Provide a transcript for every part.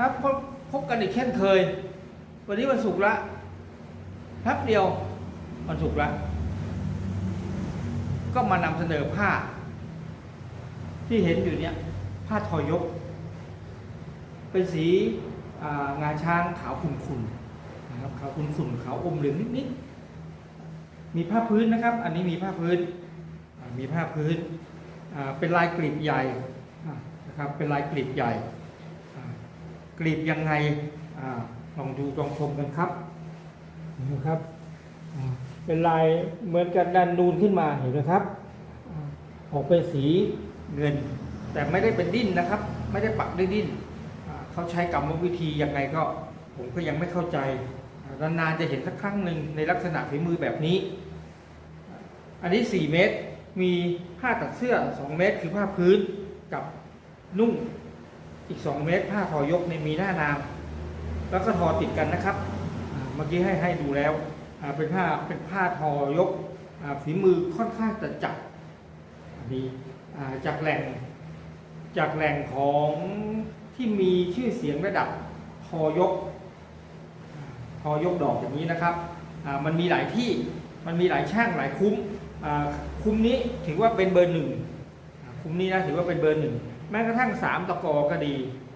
ครับพบพบกันอีกเช่นเคย วันนี้วันศุกร์ละแป๊บเดียววันศุกร์ละก็มานำเสนอผ้า ที่เห็นอยู่เนี่ยผ้าทอยก เป็นสีอ่างาช้างขาวขุ่นๆนะครับขาวขุ่นๆขาวอมเหลืองนิดๆมีผ้าพื้นนะครับ อันนี้มีผ้าพื้น มีผ้าพื้นเป็นลายกลีบใหญ่นะครับเป็นลายกลีบใหญ่ กลีบยังไงอาลองดูลองชมกันครับนะครับอ่าเป็นลายเหมือนกันดันนูนขึ้นมาเห็นไหมครับอ่าออกเป็นสีเงิน แต่ไม่ได้เป็นดิ้นนะครับ ไม่ได้ปักด้วยดิ้นอ่าเขาใช้กรรมวิธียังไงก็ ผมก็ยังไม่เข้าใจอ่านานๆจะเห็นสักครั้งหนึ่งในลักษณะฝีมือแบบนี้ อันนี้ 4 เมตร มีผ้าตัดเสื้อ 2 เมตร คือผ้าพื้นกับนุ่ง อีก 2 เมตรผ้าทอยกในมีหน้านางแล้วก็ทอติดกันนะครับ เมื่อกี้ให้ให้ดูแล้วเป็นผ้าเป็นผ้าทอยกฝีมือค่อนข้างจะจัดอันนี้อ่จากแหล่งจากแหล่งของที่มีชื่อเสียงระดับทอยกทอยกดอกอย่างนี้นะครับ มันมีหลายที่มันมีหลายช่างหลายคุ้มคุ้มนี้ถือว่าเป็นเบอร์หนึ่งุมนี้นะถือว่าเป็นเบอร์หนึ่งแม้กระทั่งสามตะกอก็ดี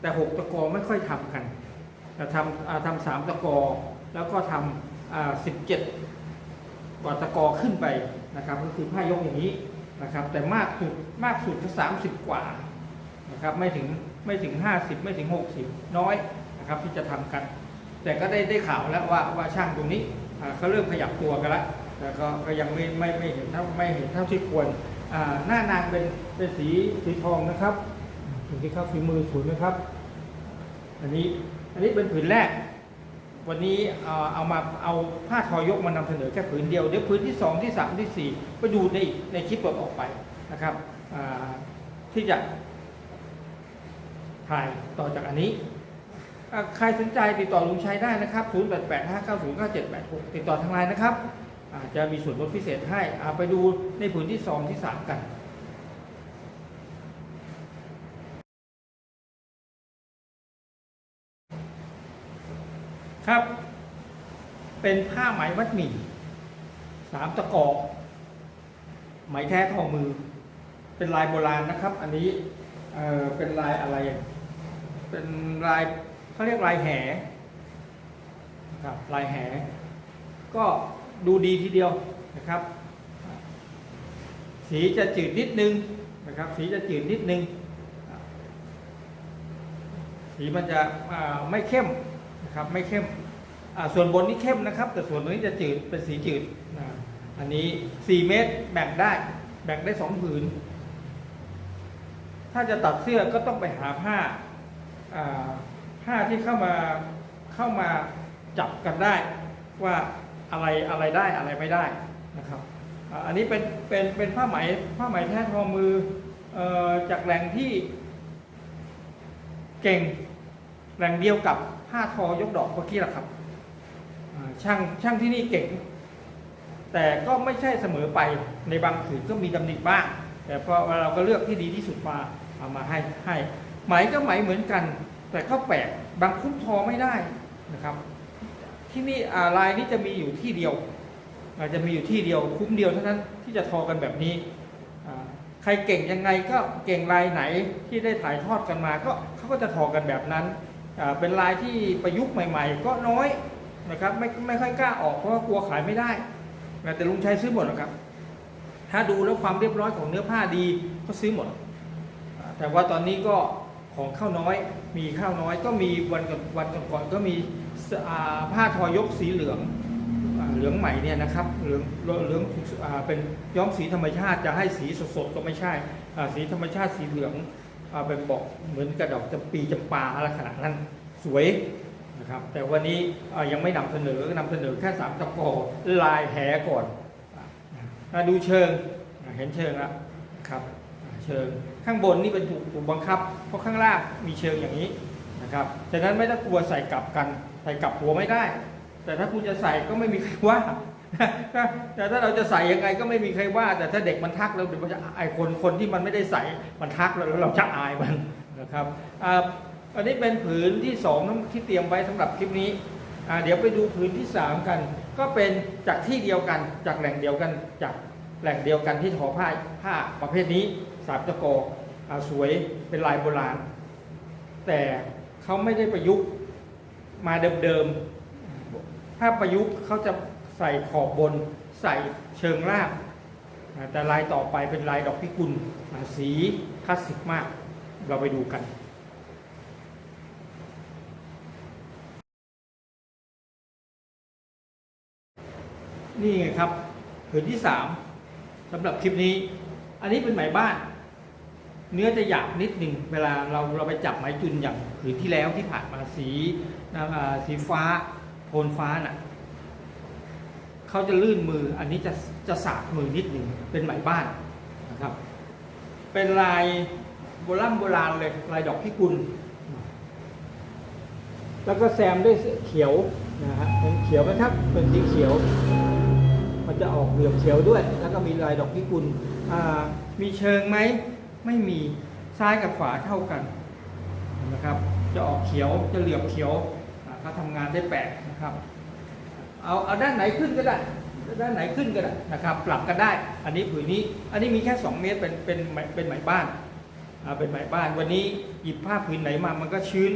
แต่หกตะกอไม่ค่อยทำกันจะทำทำสามตะกอแล้วก็ทำสิบเจ็ดกว่าตะกอขึ้นไปนะครับ ก็คือผ้ายกอย่างนี้นะครับ แต่มากสุดมากสุดก็สามสิบกว่านะครับไม่ถึงไม่ถึงห้าสิบไม่ถึงหกสิบน้อยนะครับที่จะทำกัน แต่ก็ได้ได้ข่าวแล้วว่าว่าช่างตรงนี้เขาเริ่มขยับตัวกันแล้วแต่ก็ยังไม่ไม่ไม่เห็นเท่าไม่เห็นเท่าที่ควร หน้านางเป็นเป็นสีสีทองนะครับถึงที่เข้าฝีมือสวยนะครับ อันนี้อันนี้เป็นผืนแรก วันนี้เอามาเอาผ้าทอยกมานำเสนอแค่ผืนเดียวเดี๋ยวผืนที่สองที่สามที่สี่ไปดูในในคลิปต่อๆไปนะครับที่จะถ่ายต่อจากอันนี้ใครสนใจติดต่อลุงชัยได้นะครับ 0 8 8 5 9 0 9 7 8 6 ติดต่อทางไลน์นะครับ อาจจะมีส่วนลดพิเศษให้อาไปดูในผืนที่สองที่สามกันครับ เป็นผ้าไหมมัดหมี่สามตะกอกไหมแท้ทองมือ เป็นลายโบราณนะครับ อันนี้เเป็นลายอะไร เป็นลายเขาเรียกลายแหนะครับลายแห ก็ ดูดีทีเดียวนะครับ สีจะจืดนิดนึงนะครับ สีจะจืดนิดนึง สีมันจะไม่เข้มนะครับไม่เข้มส่วนบนนี่เข้มนะครับ แต่ส่วนนี้จะจืดเป็นสีจืดอันนี้ 4 เมตรแบ่งได้ แบ่งได้สองผืน ถ้าจะตัดเสื้อก็ต้องไปหาผ้าผ้าที่เข้ามาเข้ามาจับกันได้ว่า อะไรอะไรได้อะไรไม่ได้นะครับอันนี้เป็นเป็นเป็นผ้าไหมผ้าไหมแท้ทอมือจากแหล่งที่เก่งแหล่งเดียวกับผ้าทอยกดอกเมื่อกี้แหละครับช่างช่างที่นี่เก่ง แต่ก็ไม่ใช่เสมอไปในบางผืนก็มีตำหนิบ้าง แต่พอเราก็เลือกที่ดีที่สุดมาเอามาให้ให้ไหมก็ไหมเหมือนกัน แต่ก็แปลกบางคุ้มทอไม่ได้นะครับ ที่นี่ลายนี้จะมีอยู่ที่เดียวอาจจะมีอยู่ที่เดียวคุ้มเดียวเท่านั้นที่จะทอกันแบบนี้ ใครเก่งยังไงก็เก่งลายไหนที่ได้ถ่ายทอดกันมาก็เขาก็จะทอกันแบบนั้น เป็นลายที่ประยุกต์ใหม่ ๆ ก็น้อยนะครับไม่ไม่ค่อยกล้าออกเพราะกลัวขายไม่ได้แต่ลุงชัยซื้อหมดนะครับ ถ้าดูแล้วความเรียบร้อยของเนื้อผ้าดีก็ซื้อหมด แต่ว่าตอนนี้ก็ของข้าวน้อย มีข้าวน้อยก็มีวันก่อนวันก่อนก็มี ผ้าทอยกสีเหลืองอเหลืองใหม่เนี่ยนะครับเหลืองเหลืองเป็นย้อมสีธรรมชาติจะให้สีสดๆก็ไม่ใช่สีธรรมชาติสีเหลืองเป็นบอกเหมือนกระดอกจำปีจำปาลักษณะนั้นสวยนะครับแต่วันนี้ยังไม่นำเสนอนำเสนอแค่สามตะกอลายแหก่อนอ่าดูเชิงเห็นเชิงแล้วนะครับเชิงข้างบนนี่เป็นถูกถูกบังคับ เพราะข้างล่างมีเชิงอย่างนี้นะครับฉะนั้นไม่ต้องกลัวใส่กลับกัน ใส่กลับหัวไม่ได้ แต่ถ้าคุณจะใส่ก็ไม่มีใครว่าแต่ถ้าเราจะใส่ยังไงก็ไม่มีใครว่า แต่ถ้าเด็กมันทักเราเดี๋ยวมันจะไอคนคนที่มันไม่ได้ใส่มันทักเราแล้วเราจะอายมันนะครับอันนี้เป็นผืนที่สองที่เตรียมไว้สำหรับคลิปนี้เดี๋ยวไปดูผืนที่สามกัน ก็เป็นจากที่เดียวกันจากแหล่งเดียวกันจากแหล่งเดียวกันที่ทอผ้าผ้าประเภทนี้สามตะกอสวยเป็นลายโบราณ แต่เขาไม่ได้ประยุกต์ มาเดิมๆ ถ้าประยุกต์เขาจะใส่ขอบบนใส่เชิงลางอ่าแต่ลายต่อไปเป็นลายดอกพิกุลสีคลาสสิกมาก เราไปดูกันนี่ไงครับผืนที่สามสำหรับคลิปนี้ อันนี้เป็นไหมบ้าน เนื้อจะหยาบนิดหนึ่งเวลาเราเราไปจับไหมจุนอย่างผืนที่แล้วที่ผ่านมาสีนะสีฟ้าโทนฟ้าน่ะเขาจะลื่นมืออันนี้จะจะสากมือนิดหนึ่งเป็นไหมบ้านนะครับ เป็นลายโบราณโบราณเลยลายดอกพิกุล แล้วก็แซมด้วยเขียวนะฮะเป็นเขียวนะครับเป็นสีเขียว มันจะออกเหลืองเขียวด้วย แล้วก็มีลายดอกพิกุลมีเชิงไหม ไม่มีซ้ายกับขวาเท่ากันนะครับ จะออกเขียวจะเหลือบเขียวอ่าเขาทำงานได้แปลกนะครับเอาเอาด้านไหนขึ้นก็ได้ด้านไหนขึ้นก็ได้นะครับ ปรับกันได้ อันนี้ผืนนี้ อันนี้มีแค่ 2 เมตรเป็นเป็นไหมเป็นไหมบ้านเป็นไหมบ้าน วันนี้หยิบผ้าผืนไหนมามันก็ชื้น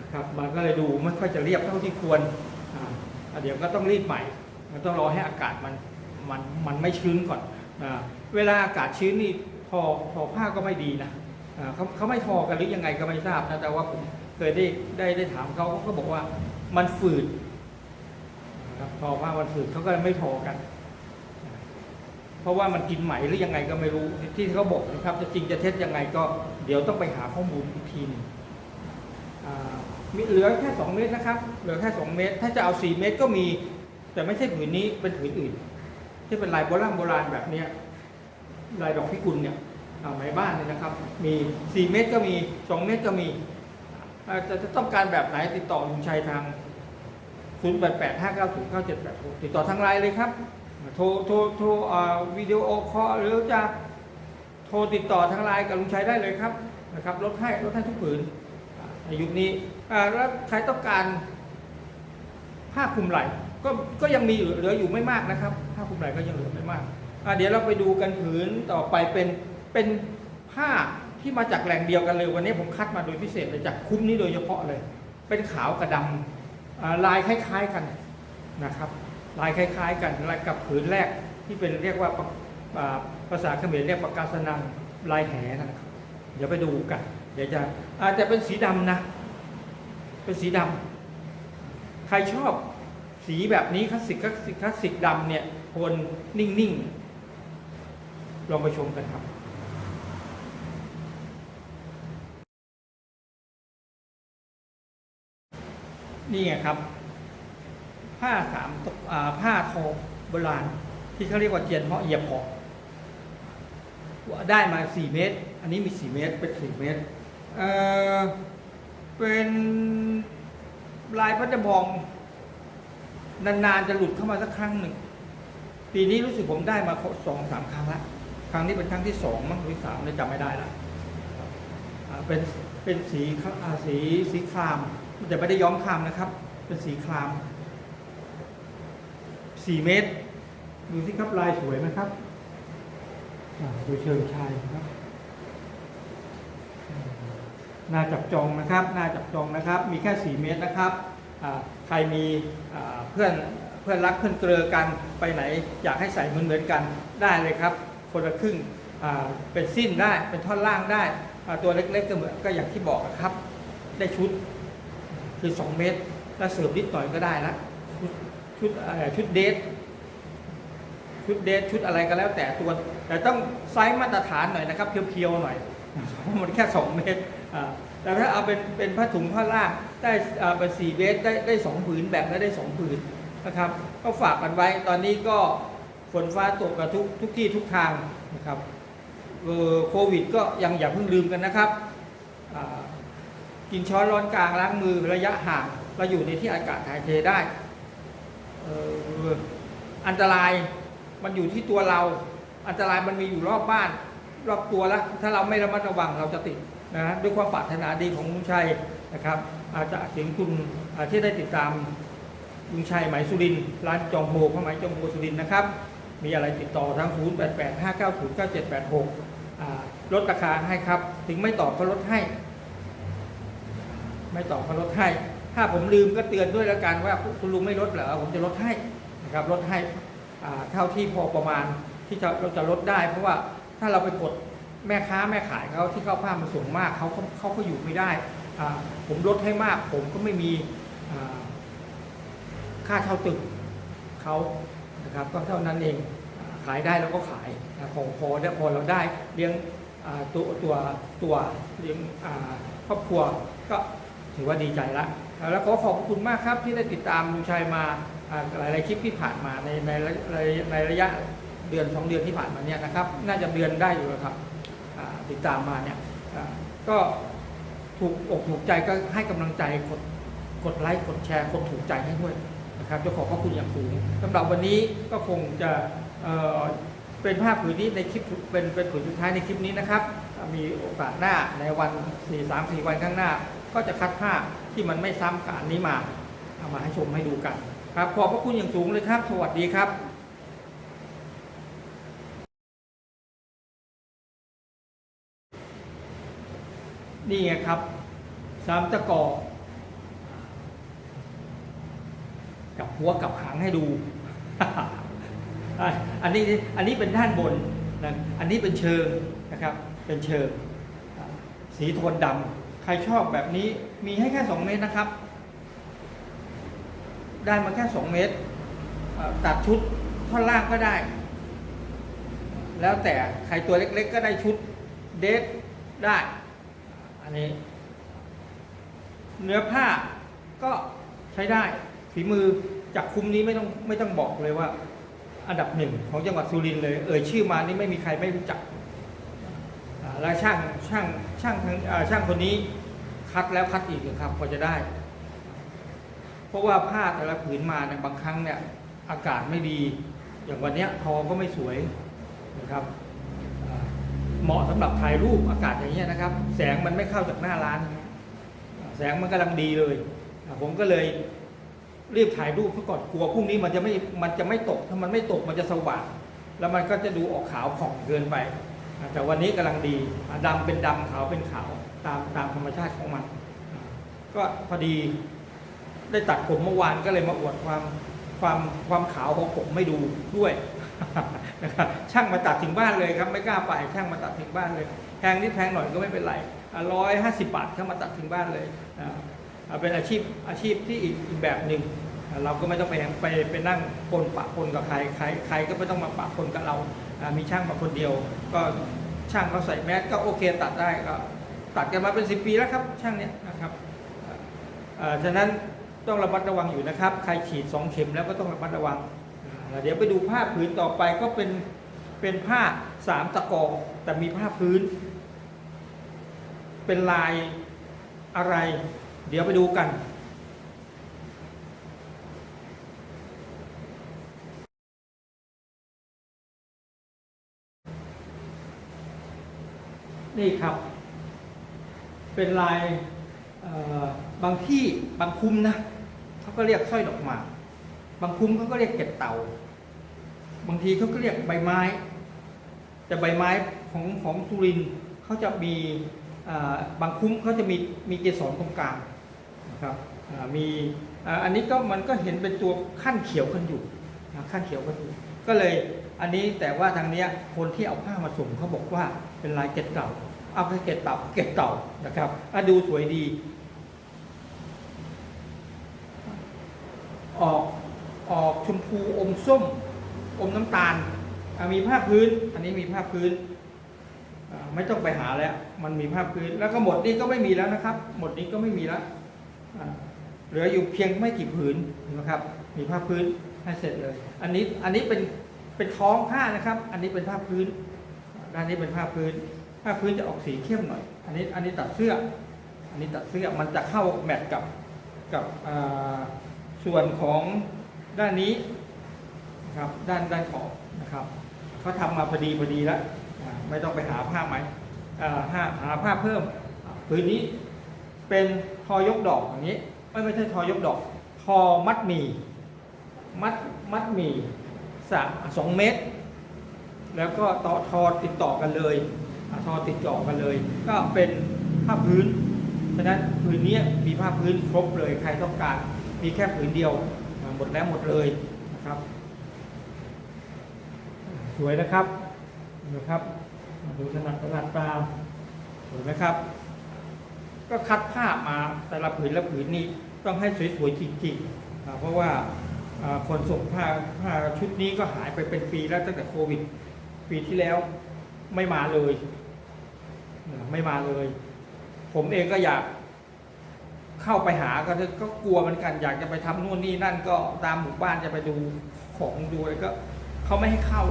นะครับมันก็เลยดูไม่ค่อยจะเรียบเท่าที่ควรอ่าเดี๋ยวก็ต้องรีดใหม่มันต้องรอให้อากาศมันมันมันไม่ชื้นก่อนอ่าเวลาอากาศชื้นนี่ อทอผ้าก็ไม่ดีนะเขาเขาไม่ทอกันหรือยังไงก็ไม่ทราบนะแต่ว่าผมเคยได้ได้ได้ถามเขาเขาก็บอกว่ามันฝืดนะครับพอว่าวันฝืนเขาก็ไม่พอกัน เพราะว่ามันกินไหมหรือยังไงก็ไม่รู้ที่เขาบอกนะครับจะจริงจะเท็จยังไงก็เดี๋ยวต้องไปหาข้อมูลอีกทีหนึงอ่ามีเหลือแค่ 2 เมตรนะครับ เหลือแค่ 2 เมตร ถ้าจะเอา 4 เมตรก็มี แต่ไม่ใช่ผืนนี้เป็นผืนอื่น ที่เป็นลายโบราณโบราณแบบเนี้ย ลายดอกพิกุลเนี่ยอ่าไหมบ้านเนี่ยนะครับ มี 4 เมตรก็มี 2 เมตรก็มีอ่จะจะต้องการแบบไหนติดต่อลุงชัยทาง 0 8 8 5 9 0 9 7 8 6 ติดต่อทางไลน์เลยครับ โทรโทรโทรอ่าวิดีโอคอลหรือจะโทรติดต่อทางไลน์กับลุงชัยได้เลยครับนะครับลดให้ลดให้ทุกผืนอาในยุคนี้อ่าแล้วใครต้องการผ้าคลุมไหล่ก็ก็ยังมีเหลืออยู่ไม่มากนะครับผ้าคลุมไหล่ก็ยังเหลือไม่มาก เดี๋ยวเราไปดูกันผืนต่อไปเป็นเป็นผ้าที่มาจากแหล่งเดียวกันเลย วันนี้ผมคัดมาโดยพิเศษเลยจากคุ้มนี้โดยเฉพาะเลย เป็นขาวกับดำลายคล้าย ๆกันนะครับ ลายคล้าย ๆ กันลายกับผืนแรกที่เป็นเรียกว่าภาษาเขมรเรียกปากกาสนังลายแหนะครับ เดี๋ยวไปดูกัน เดี๋ยวจะอาจจะเป็นสีดำนะ เป็นสีดำใครชอบสีแบบนี้คลาสสิกคลาสสิกคลาสสิกดำเนี่ยโทนนิ่งๆ ลองไปชมกันครับนี่ไงครับ ผ้าสามตกผ้าทอโบราณ ที่เขาเรียกว่าเจียนเพาะเหยียบเพาะได้มา4เมตร อันนี้มี4เมตร เป็น4เมตรเออเป็นลายพระจำพอง นานๆจะหลุดเข้ามาสักครั้งหนึ่ง ปีนี้รู้สึกผมได้มาสองสามครั้งละ ครั้งนี้เป็นครั้งที่สองมั้งหรือสามเนี่ยจำไม่ได้ละเป็นเป็นสีสีสีคราม แต่ไม่ได้ย้อมครามนะครับ เป็นสีครามสี่เมตร ดูสิครับลายสวยไหมครับอ่าดูเชิงชายครับน่าจับจองนะครับน่าจับจองนะครับ มีแค่ 4 เมตรนะครับ ใครมีเพื่อนเพื่อนรักเพื่อนเกลือกันไปไหน อยากให้ใส่เหมือนเหมือนกันได้เลยครับ คนละครึ่งเป็นสิ้นได้เป็นท่อนล่างได้ ตัวเล็กๆก็เหมือนก็อย่างที่บอกอะครับ ได้ชุดคือ 2 เมตร แล้วเสริมนิดหน่อยก็ได้ละชุดชุดเดทชุดเดทชุดอะไรก็แล้วแต่ตัว แต่ต้องไซส์มาตรฐานหน่อยนะครับ เพียวๆหน่อยเพราะมันแค่ 2 เมตรแต่ถ้าเอาเป็นเป็นผ้าถุงผ้าล่างได้เป็น4เมตรได้ได้สองผืนแบ่งได้ได้สองผืนนะครับ ก็ฝากกันไว้ตอนนี้ก็ ฝนฟ้าตกกับทุกทุกที่ทุกทางนะครับโควิดก็ยังอย่าเพิ่งลืมกันนะครับ กินช้อนร้อนกลางล้างมือระยะห่างเราอยู่ในที่อากาศถ่ายเทได้อ,อันตรายมันอยู่ที่ตัวเรา อันตรายมันมีอยู่รอบบ้าน รอบตัวแล้วถ้าเราไม่ระมัดระวังเราจะติดนะด้วยความปรารถนาดีของลุงชัยนะครับ อาจจะถึงคุณอาที่ได้ติดตามลุงชัยไหมสุรินร้านจอมโฮผ้าไหมจอมโฮสุรินนะครับ มีอะไรติดต่อทาง 0 8 8 5 9 0 9 7 8 6 ลดราคาให้ครับ ถึงไม่ตอบก็ลดให้ ไม่ตอบก็ลดให้ ถ้าผมลืมก็เตือนด้วยแล้วกันว่าคุณลุงไม่ลดเหรอผมจะลดให้นะครับลดให้เท่าที่พอประมาณที่จะเราจะลดได้ เพราะว่าถ้าเราไปกดแม่ค้าแม่ขายเขาที่เข้าผ้ามาส่งมากเขาเขาก็อยู่ไม่ได้ ผมลดให้มาก ผมก็ไม่มีค่าเช่าตึกเขา นะครับก็เท่านั้นเองขายได้เราก็ขายนะพอพอได้พอเราได้เลี้ยงตัวตัวตัวเลี้ยงครอบครัวก็ถือว่าดีใจละแล้วขอขอบคุณมากครับที่ได้ติดตามลุงชัยมาอ่าหลายๆคลิปที่ผ่านมาในในในในระยะเดือนสองเดือนที่ผ่านมาเนี่ยนะครับ น่าจะเดือนได้อยู่แล้วครับติดตามมาเนี่ยก็ถูกอกถูกใจก็ให้กำลังใจกดกดไลค์กดแชร์กดถูกใจให้ด้วย นะครับจะขอบพระคุณอย่างสูงสำหรับวันนี้ก็คงจะเเป็นภาพผืนนี้ในคลิปเป็นเป็นผืนสุดท้ายในคลิปนี้นะครับ มีโอกาสหน้าในวัน 4 3 4 วันข้างหน้า ก็จะคัดภาพที่มันไม่ซ้ำกับอันนี้มาเอามาให้ชมให้ดูกันครับขอบพระคุณอย่างสูงเลยครับ สวัสดีครับนี่ไงครับสามตะกอกับ หัวกับหางให้ดู อันนี้อันนี้เป็นด้านบนนะอันนี้เป็นเชิงนะครับเป็นเชิง สีโทนดำใครชอบแบบนี้มีให้แค่ 2 เมตรนะครับ ได้มาแค่ 2 เมตร ตัดชุดท่อนล่างก็ได้ แล้วแต่ใครตัวเล็กๆ ก็ได้ชุดเดทได้ อันนี้ เนื้อผ้าก็ใช้ได้ฝีมือ จากคุมนี้ไม่ต้องไม่ต้องบอกเลยว่า อันดับหนึ่งของจังหวัดสุรินทร์เลย เอ่ยชื่อมานี่ไม่มีใครไม่รู้จักอ่าแล้วช่างช่างช่างทางช่างคนนี้คัดแล้วคัดอีกครับกว่าจะได้ เพราะว่าผ้าแต่ละผืนมาเนี่ยบางครั้งเนี่ยอากาศไม่ดี อย่างวันนี้ทอก็ไม่สวยนะครับเหมาะสำหรับถ่ายรูปอากาศอย่างเงี้ยนะครับ แสงมันไม่เข้าจากหน้าร้าน แสงมันกำลังดีเลย ผมก็เลย รีบถ่ายรูปเพื่อก่อนกลัวพรุ่งนี้มันจะไม่มันจะไม่ตก ถ้ามันไม่ตกมันจะสว่างแล้วมันก็จะดูออกขาวผ่องเกินไป แต่วันนี้กำลังดีอ่าดำเป็นดำขาวเป็นขาวตามตามธรรมชาติของมัน ก็พอดีได้ตัดผมเมื่อวานก็เลยมาอวดความความความขาวของผมไม่ดูด้วยนะครับช่างมาตัดถึงบ้านเลยครับไม่กล้าไปช่างมาตัดถึงบ้านเลยแพงนิดแพงหน่อยก็ไม่เป็นไรร้อยห้าสิบบาทเข้ามาตัดถึงบ้านเลย เป็นอาชีพอาชีพที่อีกอีกแบบหนึ่งเราก็ไม่ต้องไปไปไปนั่งปนปะปนกับใครใครใครก็ไม่ต้องมาปะปนกับเรามีช่างมาคนเดียว ก็ช่างเขาใส่แมสก็โอเคตัดได้ก็ตัดกันมาเป็นสิปีแล้วครับช่างเนี้ยนะครับอ่อฉะนั้นต้องระมัดระวังอยู่นะครับ ใครฉีดสองเข็มแล้วก็ต้องระมัดระวัง เดี๋ยวไปดูผ้าพื้นต่อไปก็เป็นเป็นผ้าสามตะกอแต่มีผ้าพื้น เป็นลายอะไร เดี๋ยวไปดูกัน นี่ครับ เป็นลายบางที่บางคุ้มนะเขาก็เรียกสร้อยดอกหมากบางคุ้มเขาก็เรียกเก็ดเต่า บางทีเขาก็เรียกใบไม้ แต่ใบไม้ของของสุรินเขาจะมีบางคุ้มเขาจะมีมีเกสรตรงกลาง นะครับมีอันนี้ก็มันก็เห็นเป็นตัวขั้นเขียวกันอยู่ขั้นเขียวกันอยู่ก็เลยอันนี้แต่ว่าทางเนี้ยคนที่เอาผ้ามาส่งเขาบอกว่าเป็นลายเกล็ดเต่าเอาไปเกล็ดเต่าเกล็ดเต่านะครับอะดูสวยดี ออกออกชมพูอมส้ม อมน้ำตาลมีผ้าพื้น อันนี้มีผ้าพื้นไม่ต้องไปหาแล้ว มันมีผ้าพื้นแล้วก็หมดนี้ก็ไม่มีแล้วนะครับ หมดนี้ก็ไม่มีแล้ว เหลืออยู่เพียงไม่กี่ผืนนะครับ มีผ้าพื้นให้เสร็จเลย อันนี้อันนี้เป็นเป็นท้องผ้านะครับ อันนี้เป็นผ้าพื้นด้านนี้เป็นผ้าพื้น ผ้าพื้นจะออกสีเข้มหน่อย อันนี้อันนี้ตัดเสื้อ อันนี้ตัดเสื้อมันจะเข้าแมทกับกับส่วนของด้านนี้นะครับด้านด้านขอบนะครับเขาทำมาพอดีพอดีแล้วไม่ต้องไปหาผ้าไหมหาหาผ้าเพิ่มอ่าผืนนี้ เป็นทอยกดอกอย่างนี้ไม่ไม่ใช่ทอยกดอก ทอมัดหมีมัดมัดหมีสามสองเมตร แล้วก็ต่อทอติดต่อกันเลยทอติดต่อกันเลย ก็เป็นผ้าพื้นฉะนั้นผืนนี้มีผ้าพื้นครบเลยใครต้องการมีแค่ผืนเดียวหมดแล้วหมดเลยนะครับ สวยนะครับนะครับดูถนัดถนัดตาสวยไหมครับ ก็คัดภาพมาแต่ละผืนละผืนนี้ต้องให้สวยๆจริงๆ เพราะว่าคนส่งผ้าผ้าชุดนี้ก็หายไปเป็นปีแล้วตั้งแต่โควิด ปีที่แล้วไม่มาเลย ไม่มาเลย ผมเองก็อยากเข้าไปหาก็ก็กลัวเหมือนกันอยากจะไปทำนู่นนี่นั่นก็ตามหมู่บ้านจะไปดูของดูอะไรก็เขาไม่ให้เข้า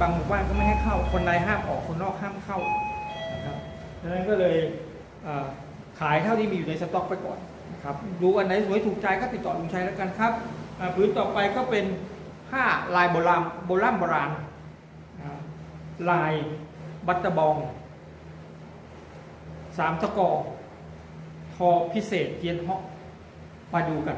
บางหมู่บ้านก็ไม่ให้เข้า คนในห้ามออกคนนอกห้ามเข้านะครับดังนั้นก็เลยอ่อ ขายเท่าที่มีอยู่ในสต็อกไปก่อนนะครับดูอันไหนสวยถูกใจก็ติดต่อลุงชัยแล้วกันครับอ่าผืนต่อไปก็เป็นผ้าลายโบราณโบราณโบราณลายบัตตะบองสามตะกอทอพิเศษเทียนฮอกมาดูกัน